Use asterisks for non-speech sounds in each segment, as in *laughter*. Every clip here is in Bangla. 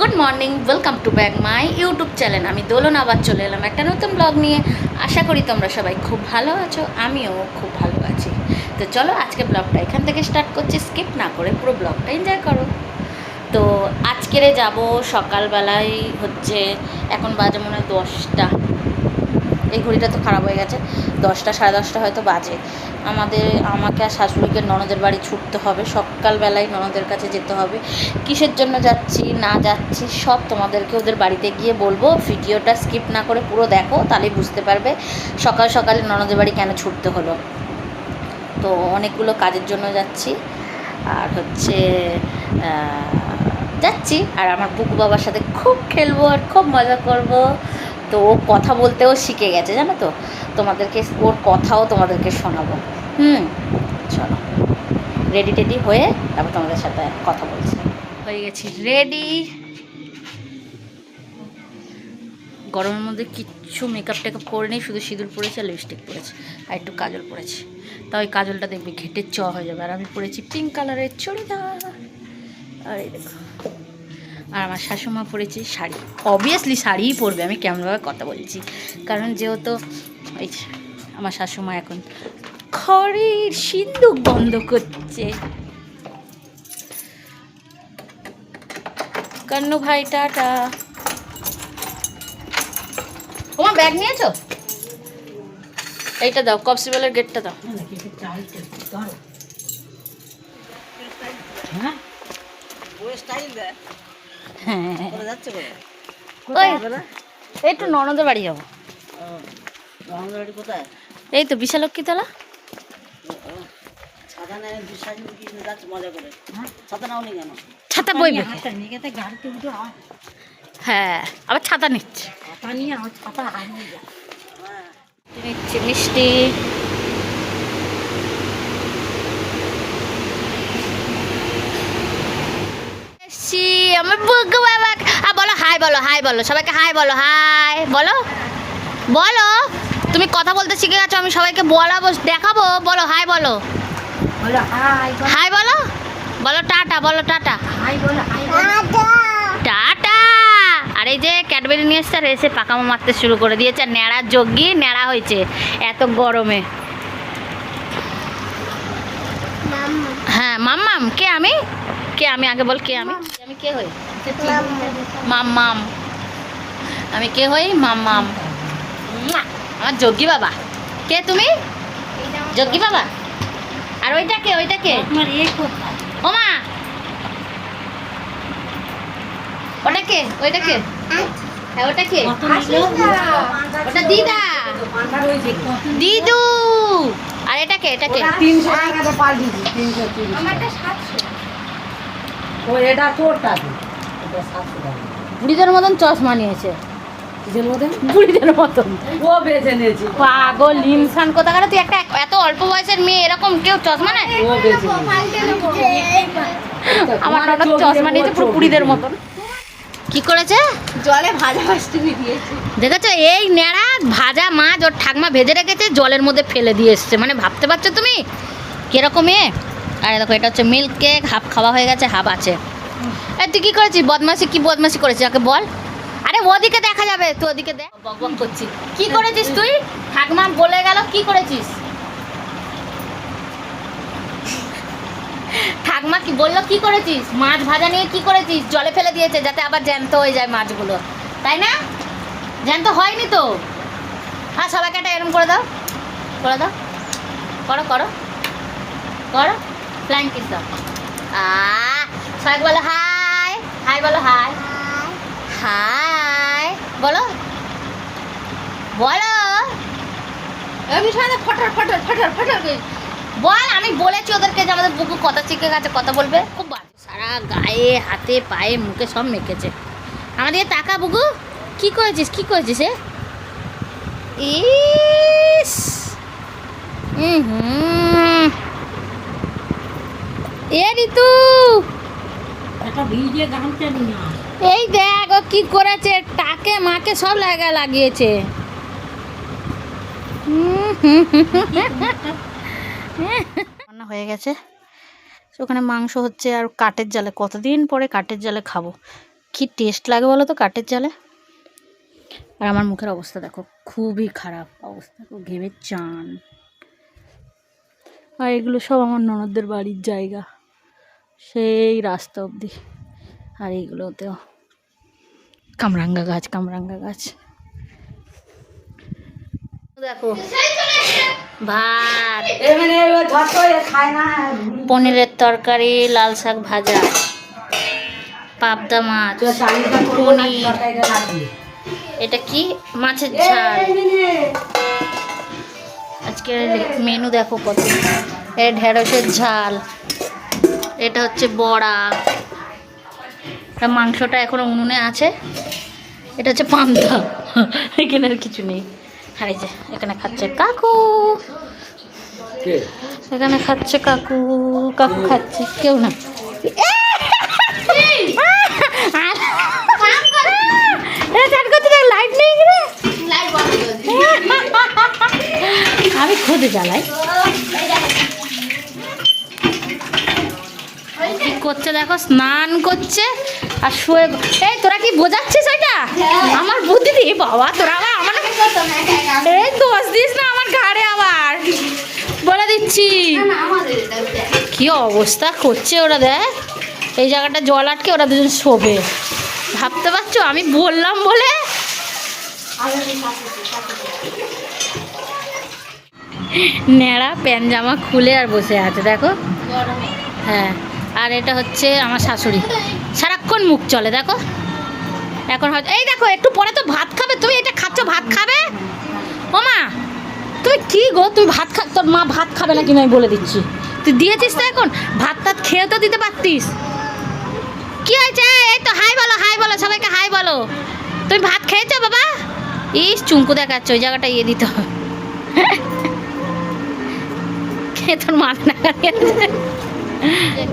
Good morning welcome to back my YouTube channel আমি দোলন আবার চলে এলাম একটা নতুন ব্লগ নিয়ে। আশা করি তোমরা সবাই খুব ভালো আছো, আমিও খুব ভালো আছি। তো চলো আজকে ব্লগটা এখান থেকে স্টার্ট করছি। স্কিপ না করে পুরো ব্লগটা এনজয় করো। তো আজকেরে যাব সকালবেলায় হচ্ছে, এখন বাজে মনে হয় দশটা। এই ঘড়িটা তো খারাপ হয়ে গেছে। দশটা, সাড়ে দশটা হয়তো বাজে। আমাদের, আমাকে আর শাশুড়িকে ননদের বাড়ি ছুটতে হবে। সকালবেলায় ননদের কাছে যেতে হবে। কিসের জন্য যাচ্ছি, না যাচ্ছি, সব তোমাদেরকে ওদের বাড়িতে গিয়ে বলব। ভিডিওটা স্কিপ না করে পুরো দেখো তাহলেই বুঝতে পারবে সকাল সকালে ননদের বাড়ি কেন ছুটতে হলো। তো অনেকগুলো কাজের জন্য যাচ্ছি। আর হচ্ছে যাচ্ছি। আর আমার বুকু বাবার সাথে খুব খেলব আর খুব মজা করব। তো ও কথা বলতেও শিখে গেছে, জানো তো? তোমাদেরকে ওর কথাও তোমাদেরকে শোনাবো। হুম? চলো। রেডি টেডি হয়ে তারপর তোমাদের সাথে কথা বলছি। হয়ে গেছি। রেডি গরমের মধ্যে কিচ্ছু মেকআপ টেকআপ করে নেই, শুধু সিঁদুর পরেছি আর লিপস্টিক পরেছি। আর একটু কাজল পরেছি। তা ওই কাজলটা দেখবে, ঘেটে চ হয়ে যাবে। আর আমি পরেছি পিঙ্ক কালারের চুড়িদার। আর এই দেখো। আর আমার শাশুমা পরেছে শাড়ি। অবভিয়াসলি শাড়িই পরবে আমি কেমনভাবে কথা বলছি। কারণ যেহেতু এই আমার শাশুমা এখন খড়ের সিন্দুক বন্ধ করছে। কান্নু ভাই টাটা। তোমার ব্যাগ নিয়েছো? এইটা দাও কপসিবেলের গেটটা দাও। হ্যাঁ? ওই স্টাইল দেয় হ্যাঁ। এই তো ননদের বাড়ি যাব। আমাদের বাড়ি কোথায়? এই তো মজা করে। ছাতা ছাতা বইবে হয় হ্যাঁ আবার ছাতা নিচ্ছে। হ্যাঁ। নিচ্ছে মিষ্টি এসছি, আমার বুকু বাবা আ, বলো হাই বলো হাই বলো সবাইকে হাই বলো হাই বলো বলো। তুমি কথা বলতে শিখে গেছো আমি সবাইকে বলাবো দেখাবো বলো হাই বলো। হাই বলো। বলো টাটা বলো টাটা। হাই বলো হাই টাটা। আর এই যে ক্যাডবেরি নিয়ে এসছে আর এসে পাকামো মারতে শুরু করে দিয়েছে আর ন্যাড়া যোগ্যি ন্যাড়া হয়েছে এত গরমে। হ্যাঁ মাম্মাম কে আমি? কে আমি? আগে বল কে আমি? আমি কে হই? মাম। মাম আমি কে হই? মাম মাম। আমার যোগী বাবা। কে তুমি? যোগী বাবা। আর ওইটা কে? ওইটা কে? ও মা। ওটা কে? ওইটা কে? হ্যাঁ, দিদু। আর এটা কে? এটা কে? 300 টাকা তো বুড়িদের মতন চশমা নিয়েছে। পাগল কোথা তুই একটা এত অল্প বয়সের মেয়ে এরকম কেউ চশমা নেয়? আমার চশমা নিয়েছে মতন। করেছে? দেখেছ এই ন্যাড়া ভাজা মাছ ওর ঠাকমা ভেজে রেখেছে জলের মধ্যে ফেলে দিয়ে এসছে। মানে ভাবতে পারছ তুমি? কীরকম এ? আরে দেখো এটা হচ্ছে মিল্ক কেক হাফ খাওয়া হয়ে গেছে হাফ আছে। এই তুই কি করেছিস? বদমাসি কি বদমাসি করেছিস? ওকে বল। আরে ওদিকে দেখা যাবে তুই ওদিকে দেখ। বক বক করছিস কি করেছিস তুই? ঠাকমা বলে গেল কি করেছিস? ঠাকমা কি বলল কি করেছিস? মাছ ভাজা নিয়ে কি করেছিস? জলে ফেলে দিয়েছে যাতে আবার জ্যান্ত হয়ে যায় মাছগুলো। তাই না? জ্যান্ত হয়নি তো? হ্যাঁ সবাইকে একটা এরম করে দাও। করে দাও। করো করো। করো। ফ্লাইং কিস দাও আ সবাইকে বলো হাই হাই বলো হাই হাই বলো বলো এমনি সাথে ফটার ফটার ফটার ফটার বল আমি বলেছি ওদেরকে যে আমাদের বুকু কথা শিখে গেছে কথা বলবে। খুব সারা গায়ে হাতে পায়ে মুখে সব মেখেছে। আমাদের তাকা বুকু কি করেছিস? কি করেছিস ইস। হুম। এ ঋতু। এই দেখ ও কি করেছে টাকে মাকে সব লাগা লাগিয়েছে। রান্না হয়ে গেছে। ওখানে মাংস হচ্ছে আর কাঠের জালে কতদিন পরে কাঠের জালে খাব? কি টেস্ট লাগে বলো তো কাঠের জালে? আর আমার মুখের অবস্থা দেখো খুবই খারাপ অবস্থা ঘেমে চান। আর এগুলো সব আমার ননদদের বাড়ির জায়গা। সেই রাস্তা অবধি। আর এইগুলোতেও কামরাঙ্গা গাছ কামরাঙ্গা গাছ। দেখো, ভাত। পনিরের তরকারি, লাল শাক ভাজা, পাবদা মাছ, পনির। এটা কি? মাছের ঝাল। আজকে মেনু দেখো কত। এ ঢেঁড়সের ঝাল। এটা হচ্ছে বড়া। এটা মাংসটা এখনও উনুনে আছে। এটা হচ্ছে পান্তা। এখানে আর কিছু নেই। এই যে এখানে খাচ্ছে কাকু। এখানে খাচ্ছে কাকু। কাকু খাচ্ছে কেউ না। লাইট নেই লাইট বন্ধ আমি খুদে জ্বালাই। করছে দেখো স্নান করছে আর শুয়ে এই তোরা কি বোঝাচ্ছিস এটা আমার বুদ্ধি দি বাবা তোরা আবার আমার। এই দোষ দিস না আমার ঘাড়ে আবার। বলে দিচ্ছি। কি অবস্থা করছে ওরা দেখ। এই জায়গাটা জল আটকে ওরা দুজন শোবে। ভাবতে পারছ? আমি বললাম বলে। ন্যাড়া প্যান জামা খুলে আর বসে আছে দেখো। হ্যাঁ। আর এটা হচ্ছে আমার শাশুড়ি। সারাক্ষণ মুখ চলে, দেখো। এখন হয়তো এই দেখো, একটু পরে তো ভাত খাবে। তুমি এটা খাচ্ছ, ভাত খাবে? ও মা, তুমি কি গো? তুমি ভাত খা তোর মা ভাত খাবে না কিনা আমি বলে দিচ্ছি। তুই দিয়েছিস তো এখন? ভাত টাত খেয়ে তো দিতে পারতিস। কি হয়েছে? এই তো হাই বলো হাই বলো, সবাইকে হাই বলো। তুমি ভাত খেয়েছো বাবা? ইস, চুমকু দেখাচ্ছ, ওই জায়গাটা ইয়ে দিতে হবে। *laughs* খেয়ে তোর মাথা না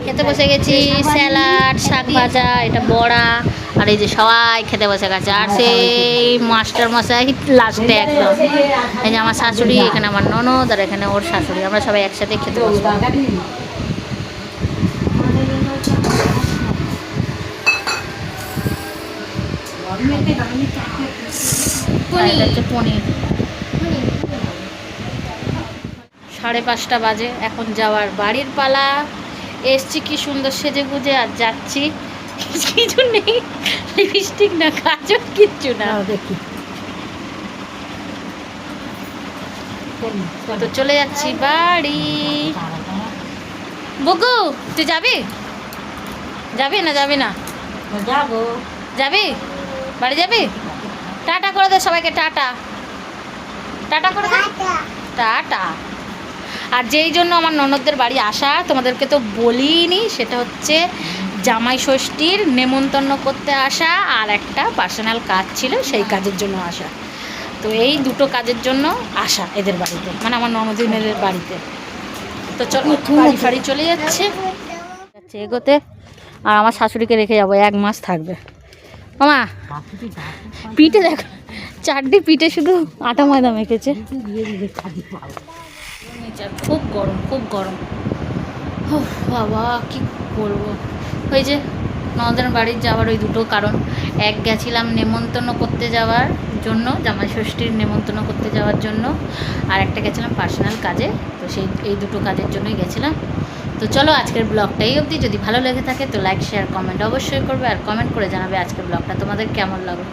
খেতে বসে গেছি, স্যালাড, শাক ভাজা, এটা বড়া, আর এই যে সবাই খেতে বসে গেছে, আর সেই মাস্টার মশাই লাস্টে একদম। এই যে আমার শাশুড়ি, এখানে আমার ননদ, আর এখানে ওর শাশুড়ি, আমরা সবাই একসাথে খেতে বসবো। পনির। সাড়ে পাঁচটা বাজে, এখন যাওয়ার বাড়ির পালা। এসছি কি সুন্দর সেজে গুজে আর যাচ্ছি। কিছু নেই লিপস্টিক না কাজল কিচ্ছু না। দেখি। তো চলে যাচ্ছি বাড়ি। বুকু তুই যাবি? যাবি না যাবি না? যাব। যাবি? বাড়ি যাবি? টাটা করে দে সবাইকে টাটা। টাটা করে দে। টাটা। আর যেই জন্য আমার ননদদের বাড়ি আসা, তোমাদেরকে তো বলিনি, সেটা হচ্ছে জামাই ষষ্ঠীর নেমন্তন্ন করতে আসা আর একটা পার্সোনাল কাজ ছিল সেই কাজের জন্য আসা। তো এই দুটো কাজের জন্য আসা এদের বাড়িতে মানে আমার ননদিনের বাড়িতে। তো চলো, বাড়ি ফাড়ি চলে যাচ্ছে এগোতে, আর আমার শাশুড়িকে রেখে যাব, এক মাস থাকবে। মামা, পিঠে দেখো, চারটি পিঠে শুধু আটা ময়দা মেখেছে। খুব গরম খুব গরম। উফ, বাবা কি বলব? ওই যে নদের বাড়ির যাওয়ার ওই দুটো কারণ। এক গেছিলাম নেমন্তন্ন করতে যাওয়ার জন্য জামাই ষষ্ঠীর নেমন্তন্ন করতে যাওয়ার জন্য আর একটা গেছিলাম পার্সোনাল কাজে তো সেই এই দুটো কাজের জন্যই গেছিলাম। তো চলো আজকের ব্লগটা এই অবধি। যদি ভালো লেগে থাকে তো লাইক শেয়ার কমেন্ট অবশ্যই করবে আর কমেন্ট করে জানাবে আজকের ব্লগটা তোমাদের কেমন লাগল।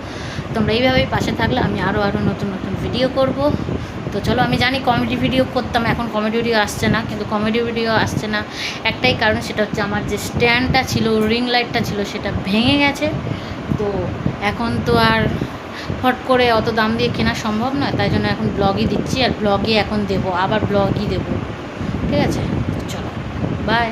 তোমরা এইভাবেই পাশে থাকলে আমি আরও আরও নতুন নতুন ভিডিও করব। তো চলো আমি জানি কমেডি ভিডিও করতাম, এখন কমেডি ভিডিও আসছে না, কিন্তু কমেডি ভিডিও আসছে না। একটাই কারণ সেটা হচ্ছে আমার যে স্ট্যান্ডটা ছিল রিং লাইটটা ছিল, সেটা ভেঙে গেছে। তো এখন তো আর ফট করে অত দাম দিয়ে কেনা সম্ভব নয়, তাই জন্য এখন ব্লগই দিচ্ছি, আর ব্লগই এখন দেবো, আবার ব্লগই দেবো। ঠিক আছে? চলো বাই